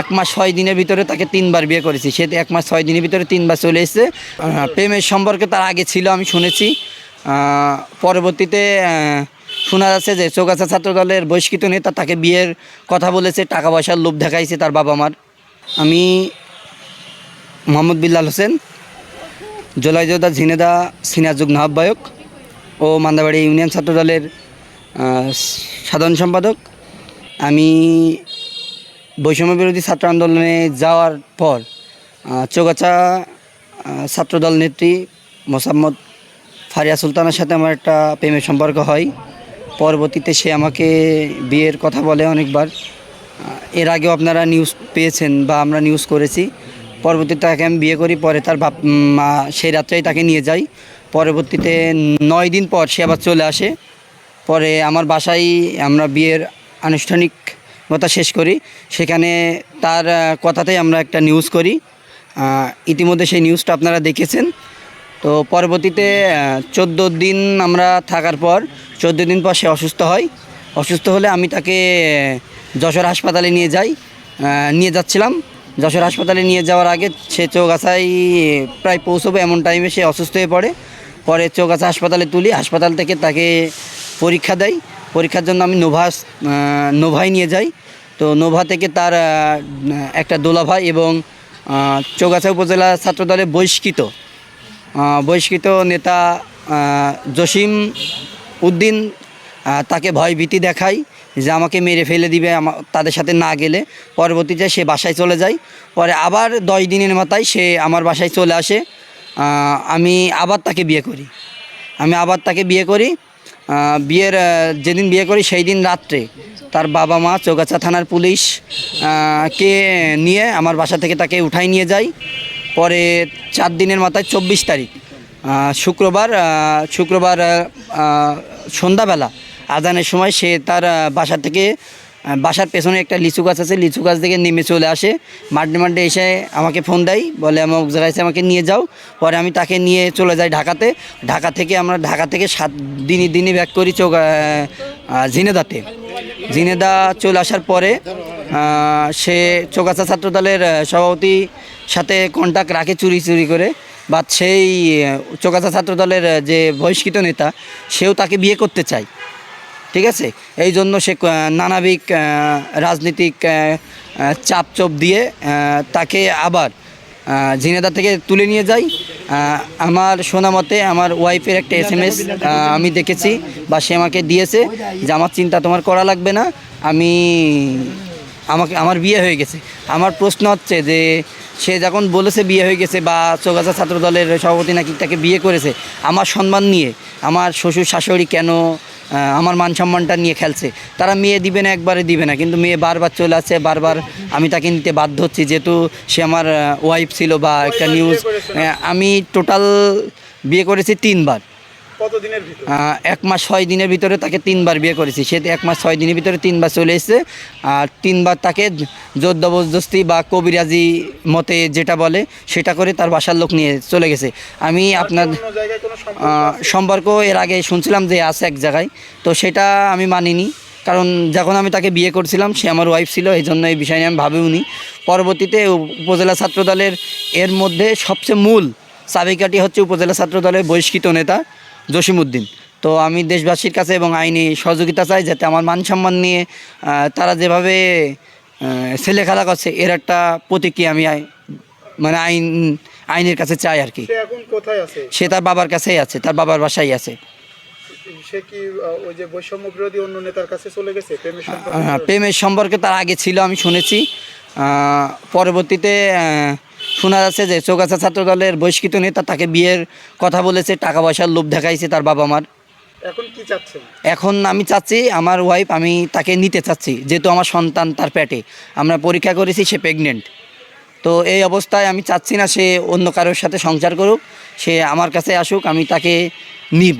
এক মাস ছয় দিনের ভিতরে তাকে তিনবার বিয়ে করেছি। সে এক মাস ছয় দিনের ভিতরে তিনবার চলে এসেছে। প্রেমের সম্পর্কে তার আগে ছিল, আমি শুনেছি। পরবর্তীতে শোনা যাচ্ছে যে চৌগাছা ছাত্র দলের বহিষ্কৃত নেতা তাকে বিয়ের কথা বলেছে, টাকা পয়সার লোভ দেখাইছে তার বাবা মার। আমি মোহাম্মদ বিল্লাল হোসেন, জোলাইজোদা ঝিনেদা সিনাজুগ আহ্বায়ক ও মান্দাবাড়ি ইউনিয়ন ছাত্র দলের সাধারণ সম্পাদক। আমি বৈষম্য বিরোধী ছাত্র আন্দোলনে যাওয়ার পর আহ, ছাত্রদল নেত্রী মোসাম্মদ ফারিয়া সুলতানের সাথে আমার একটা প্রেমের সম্পর্ক হয়। পরবর্তীতে সে আমাকে বিয়ের কথা বলে অনেকবার। এর আগেও আপনারা নিউজ পেয়েছেন বা আমরা নিউজ করেছি। পরবর্তীতে তাকে আমি বিয়ে করি পরে তার বাপ মা সেই রাত্রেই তাকে নিয়ে যাই। পরবর্তীতে নয় দিন পর সে আবার চলে আসে। পরে আমার বাসায় আমরা বিয়ের আনুষ্ঠানিকতা শেষ করি। সেখানে তার কথাতেই আমরা একটা নিউজ করি। ইতিমধ্যে সেই নিউজটা আপনারা দেখেছেন। তো পরবর্তীতে চোদ্দ দিন আমরা থাকার পর, চোদ্দ দিন পর সে অসুস্থ হয়। অসুস্থ হলে আমি তাকে যশোর হাসপাতালে নিয়ে যাই। নিয়ে যাচ্ছিলাম। যশোর হাসপাতালে নিয়ে যাওয়ার আগে সে চোখ চৌগাছায় প্রায় পৌঁছবে এমন টাইমে সে অসুস্থ হয়ে পড়ে। পরে চোখ চৌগাছা হাসপাতালে তুলি। হাসপাতাল থেকে তাকে পরীক্ষা দেয়। পরীক্ষার জন্য আমি নোভা আহ, নোভায় নিয়ে যাই। তো নোভা থেকে তার একটা দোলাভাই এবং চৌগাছা উপজেলা ছাত্রদলের বহিষ্কৃত বহিষ্কৃত নেতা জসিম উদ্দিন তাকে ভয় ভীতি দেখায় যে আমাকে মেরে ফেলে দিবে তাদের সাথে না গেলে। পরবর্তীতে সে বাসায় চলে যায়। পরে আবার দশ দিনের মাথায় সে আমার বাসায় চলে আসে। আমি আবার তাকে বিয়ে করি। আমি আবার তাকে বিয়ে করি। বিয়ের যেদিন বিয়ে করি সেই দিন রাত্রে তার বাবা মা চৌগাছা থানার পুলিশ কে নিয়ে আমার বাসা থেকে তাকে উঠাই নিয়ে যায় পরে চার দিনের মাথায় চব্বিশ তারিখ শুক্রবার শুক্রবার সন্ধ্যাবেলা আজানের সময় সে তার বাসা থেকে বাসার পেছনে একটা লিচু গাছ আছে, লিচু গাছ থেকে নেমে চলে আসে। মাড্ডে মাড্ডে এসে আমাকে ফোন দেয়, বলে আমার জায়গায় আমাকে নিয়ে যাও। পরে আমি তাকে নিয়ে চলে যাই ঢাকাতে। ঢাকা থেকে আমরা, ঢাকা থেকে সাত দিনই দিনই ব্যাক করি চৌক ঝিনেদাতে ঝিনেদা চলে আসার পরে সে চৌগাছা ছাত্র দলের সভাপতি সাথে কন্ট্যাক্ট রাখে চুরি চুরি করে। বা সেই চৌগাছা ছাত্র দলের যে বহিষ্কৃত নেতা, সেও তাকে বিয়ে করতে চায়। ঠিক আছে? এই জন্য সে নানাবিক রাজনীতিক আহ, আহ, চাপ চোপ দিয়ে তাকে আবার ঝিনেদা থেকে তুলে নিয়ে যাই। আমার শোনা মতে আমার ওয়াইফের একটা এস এম এস আমি দেখেছি বা সে আমাকে দিয়েছে যে আমার চিন্তা তোমার করা লাগবে না। আমি আমাকে আমার বিয়ে হয়ে গেছে। আমার প্রশ্ন হচ্ছে যে সে যখন বলেছে বিয়ে হয়ে গেছে বা চৌগাছা ছাত্র দলের সভাপতি নাকি তাকে বিয়ে করেছে আমার সম্মান নিয়ে আমার শ্বশুর শাশুড়ি কেন আমার মান সম্মানটা নিয়ে খেলছে। তারা মেয়ে দিবে না, একবারে দিবে না। কিন্তু মেয়ে বারবার চলে আসছে বারবার আমি তাকে নিতে বাধ্য হচ্ছি। যেহেতু সে আমার ওয়াইফ ছিল বা একটা নিউজ আমি টোটাল বিয়ে করেছি তিনবার। কতদিনের ভিতর? এক মাস ছয় দিনের ভিতরে তাকে তিনবার বিয়ে করেছি। সে এক মাস ছয় দিনের ভিতরে তিনবার চলে এসেছে। আর তিনবার তাকে জোর জবরদস্তি বা কবিরাজি মতে যেটা বলে সেটা করে তার বাসার লোক নিয়ে চলে গেছে। আমি আপনার সম্পর্ক এর আগে শুনছিলাম যে আছে এক জায়গায়। তো সেটা আমি মানিনি। কারণ যখন আমি তাকে বিয়ে করছিলাম সে আমার ওয়াইফ ছিল এই জন্য এই বিষয় নিয়ে আমি ভাবিওনি পরবর্তীতে উপজেলা ছাত্র দলের এর মধ্যে সবচেয়ে মূল চাবিকাঠি হচ্ছে উপজেলা ছাত্র দলের বহিষ্কৃত নেতা। জসিমউদ্দিন। তো আমি দেশবাসীর কাছে এবং আইনি সহযোগিতা চাই যাতে আমার মান সম্মান নিয়ে তারা যেভাবে ছেলে খেলা করছে এর একটা প্রতিক্রিয়া আমি আই- মানে আইন আইনের কাছে চাই আর কি। সে কোথায় সে তার বাবার কাছেই আছে তার বাবার বাসায় আছে। সে কি ওই যে বৈষম্য বিরোধী অন্য নেতার কাছে চলে গেছে? প্রেমের সম্পর্ক তার আগে ছিল আমি শুনেছি। পরবর্তীতে শোনা যাচ্ছে যে চৌগাছা ছাত্র দলের বহিষ্কৃত নেতা তাকে বিয়ের কথা বলেছে টাকা পয়সার লোভ দেখাইছে তার বাবা মার। এখন কি চাচ্ছেন? এখন আমি চাচ্ছি আমার ওয়াইফ আমি তাকে নিতে চাচ্ছি যেহেতু আমার সন্তান তার পেটে। আমরা পরীক্ষা করেছি সে প্রেগনেন্ট তো এই অবস্থায় আমি চাচ্ছি না সে অন্য কারোর সাথে সংসার করুক সে আমার কাছে আসুক আমি তাকে নিব।